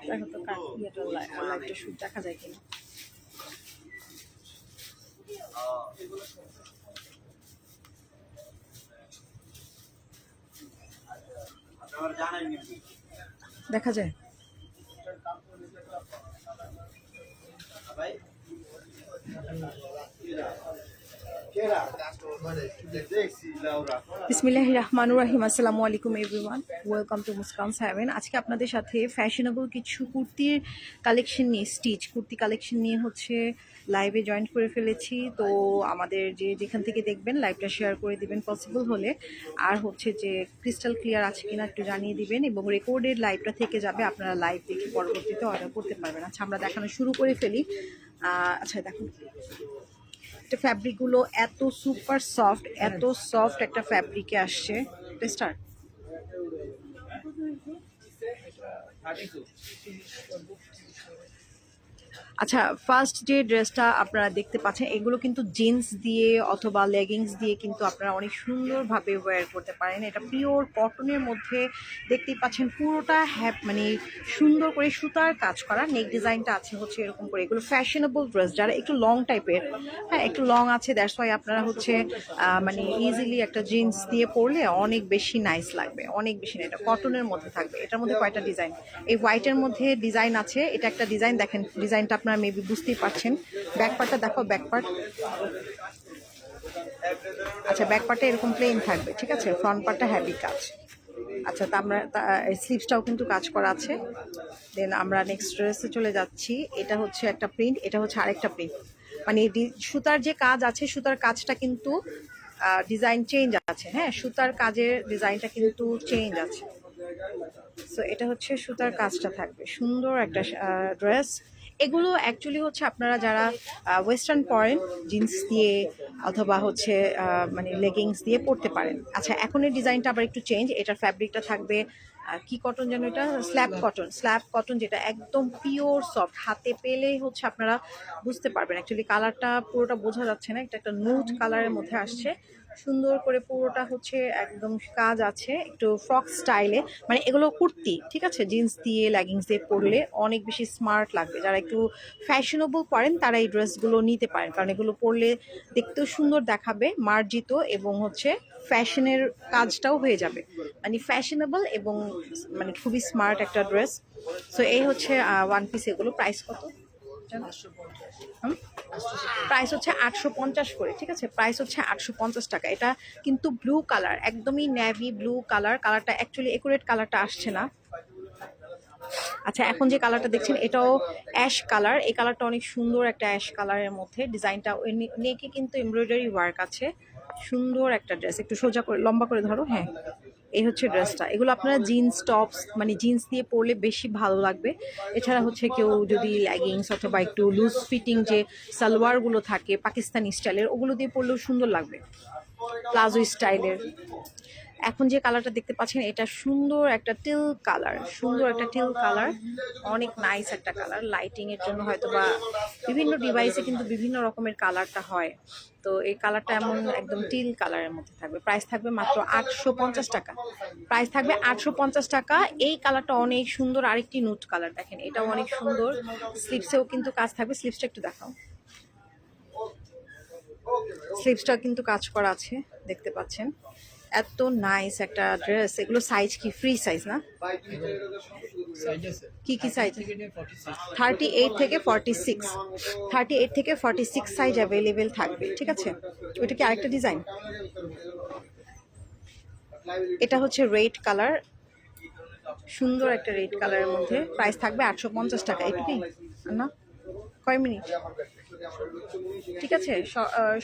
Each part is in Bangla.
দেখো তো শুট দেখা যায় কিনা। আপনারা দেখা যায়। ভাই? বিসমিল্লাহ রহমানুর রাহিম। আসসালামু আলাইকুম everyone welcome to Muskan seven আজকে আপনাদের সাথে ফ্যাশনেবল কিছু কুর্তির কালেকশন নিয়ে স্টিচ কুর্তি কালেকশন নিয়ে হচ্ছে লাইভে জয়েন করে ফেলেছি। তো আমাদের যে যেখান থেকে দেখবেন লাইভটা শেয়ার করে দিবেন পসিবল হলে। আর হচ্ছে যে ক্রিস্টাল ক্লিয়ার আছে কিনা একটু জানিয়ে দিবেন এবং রেকর্ডেড লাইভটা থেকে যাবে, আপনারা লাইভ দেখে পরবর্তীতে অর্ডার করতে পারবেন। আচ্ছা আমরা দেখানো শুরু করে ফেলি। আচ্ছা দেখুন। একটা ফ্যাব্রিকগুলো এত সুপার সফট এত সফট একটা ফ্যাব্রিকে আসছে। স্টার আচ্ছা ফার্স্ট যে ড্রেসটা আপনারা দেখতে পাচ্ছেন, এগুলো কিন্তু জিন্স দিয়ে অথবা লেগিংস দিয়ে কিন্তু আপনারা অনেক সুন্দরভাবে ওয়্যার করতে পারেন। এটা পিওর কটনের মধ্যে দেখতেই পাচ্ছেন, পুরোটা হ্যাপ মানে সুন্দর করে সুতার কাজ করা। নেক ডিজাইনটা আছে হচ্ছে এরকম করে। এগুলো ফ্যাশনেবল ড্রেস যারা একটু লং টাইপের হ্যাঁ একটু লং আছে দ্যাটস ওয়াই আপনারা হচ্ছে মানে ইজিলি একটা জিন্স দিয়ে পরলে অনেক বেশি নাইস লাগবে, অনেক বেশি না এটা কটনের মধ্যে থাকবে। এটার মধ্যে কয়টা ডিজাইন এই হোয়াইটের মধ্যে ডিজাইন আছে, এটা একটা ডিজাইন দেখেন ডিজাইনটা আপনারা মেবি বুঝতেই পারছেন। ব্যাক পার্টটা দেখো ব্যাক পার্ট আচ্ছা ব্যাক পার্টে এরকম প্লেন থাকবে, ঠিক আছে? ফ্রন্ট পার্টটা হ্যাভি কাজ। আচ্ছা তা আমরা স্লিভসটাও কিন্তু কাজ করা আছে। দেন আমরা নেক্সট ড্রেসে চলে যাচ্ছি। এটা হচ্ছে একটা প্রিন্ট এটা হচ্ছে আরেকটা প্রিন্ট মানে সুতার যে কাজ আছে, সুতার কাজটা কিন্তু ডিজাইন চেঞ্জ আছে হ্যাঁ? সুতার কাজের ডিজাইনটা কিন্তু চেঞ্জ আছে। সো এটা হচ্ছে সুতার কাজটা থাকবে। সুন্দর একটা ড্রেস এগুলো অ্যাকচুয়ালি হচ্ছে আপনারা যারা ওয়েস্টার্ন পরেন জিন্স দিয়ে অথবা হচ্ছে মানে লেগিংস দিয়ে পরতে পারেন। আচ্ছা এখন এই ডিজাইনটা আবার একটু চেঞ্জ এটার ফ্যাব্রিকটা থাকবে কি কটন যেন এটা? স্ল্যাব কটন স্ল্যাব কটন যেটা একদম পিওর সফট হাতে পেলেই হচ্ছে আপনারা বুঝতে পারবেন। অ্যাকচুয়ালি কালারটা পুরোটা বোঝা যাচ্ছে না, এটা একটা নুট কালারের মধ্যে আসছে। সুন্দর করে পুরোটা হচ্ছে একদম কাজ আছে, একটু ফ্রক স্টাইলে। মানে এগুলো কুর্তি, ঠিক আছে? জিন্স দিয়ে লেগিংস দিয়ে পরলে অনেক বেশি স্মার্ট লাগবে। যারা একটু ফ্যাশনেবল পরেন, তারা এই ড্রেসগুলো নিতে পারেন। কারণ এগুলো পরলে দেখতেও সুন্দর দেখাবে, মার্জিত এবং হচ্ছে ফ্যাশনের কাজটাও হয়ে যাবে। মানে ফ্যাশনেবল এবং মানে খুবই স্মার্ট একটা ড্রেস। সো এই হচ্ছে ওয়ান পিস এগুলো। প্রাইস কত? প্রাইস হচ্ছে আটশো পঞ্চাশ করে, ঠিক আছে? প্রাইস হচ্ছে আটশো পঞ্চাশ টাকা। এটা কিন্তু ব্লু কালার একদমই ন্যাভি ব্লু কালার কালারটা অ্যাকচুয়ালি একুরেট কালারটা আসছে না। আচ্ছা এখন যে কালারটা দেখছেন, এটাও অ্যাশ কালার এই কালারটা অনেক সুন্দর একটা অ্যাশ কালারের মধ্যে। ডিজাইনটা নেকে কিন্তু এমব্রয়ডারি ওয়ার্ক আছে। সুন্দর একটা ড্রেস একটু সোজা করে, লম্বা করে ধরো হ্যাঁ। এই হচ্ছে ড্রেসটা। এগুলো আপনারা জিন্স টপস মানে জিন্স দিয়ে পরলে বেশি ভালো লাগবে। এছাড়া হচ্ছে কেউ যদি ল্যাগিংস অথবা একটু লুজ ফিটিং যে সালোয়ারগুলো থাকে, পাকিস্তানি স্টাইলের ওগুলো দিয়ে পরলেও সুন্দর লাগবে। প্লাজো স্টাইলের এখন যে কালারটা দেখতে পাচ্ছেন, এটা সুন্দর একটা টিল কালার সুন্দর একটা টিল কালার অনেক নাইস একটা কালার লাইটিং এর জন্য হয়তো বা বিভিন্ন ডিভাইসে কিন্তু বিভিন্ন রকমের কালারটা হয়। তো এই কালারটা এমন একদম টিল কালারের মধ্যে থাকবে। প্রাইস থাকবে মাত্র আটশো পঞ্চাশ টাকা। প্রাইস থাকবে আটশো পঞ্চাশ টাকা। এই কালারটা অনেক সুন্দর আরেকটি নুট কালার দেখেন, এটাও অনেক সুন্দর। স্লিপসেও কিন্তু কাজ থাকবে। স্লিপসটা একটু দেখাও। স্লিপসটা কিন্তু কাজ করা আছে, দেখতে পাচ্ছেন। এত নাইস একটা ড্রেস এগুলো সাইজ কি? ফ্রি সাইজ না? কি কি সাইজ থার্টি এইট থেকে ফর্টি সিক্স থার্টি এইট থেকে ফর্টি সিক্স সাইজ অ্যাভেলেবেল থাকবে, ঠিক আছে? ওইটা কি আরেকটা ডিজাইন এটা হচ্ছে রেড কালার সুন্দর একটা রেড কালারের মধ্যে প্রাইস থাকবে আটশো পঞ্চাশ টাকা, এটুকুই, না? কয় মিনিট? ঠিক আছে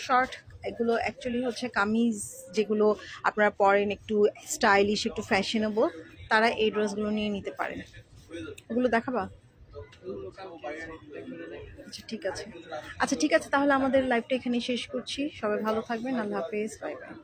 শর্ট এগুলো অ্যাকচুয়ালি হচ্ছে কামিজ যেগুলো আপনারা পরেন একটু স্টাইলিশ একটু ফ্যাশনেবল তারা এই ড্রেসগুলো নিয়ে নিতে পারেন। ওগুলো দেখাবা? আচ্ছা ঠিক আছে। আচ্ছা ঠিক আছে, তাহলে আমাদের লাইভটা এখানে শেষ করছি। সবাই ভালো থাকবেন, আল্লাহ হাফেজ বাই বাই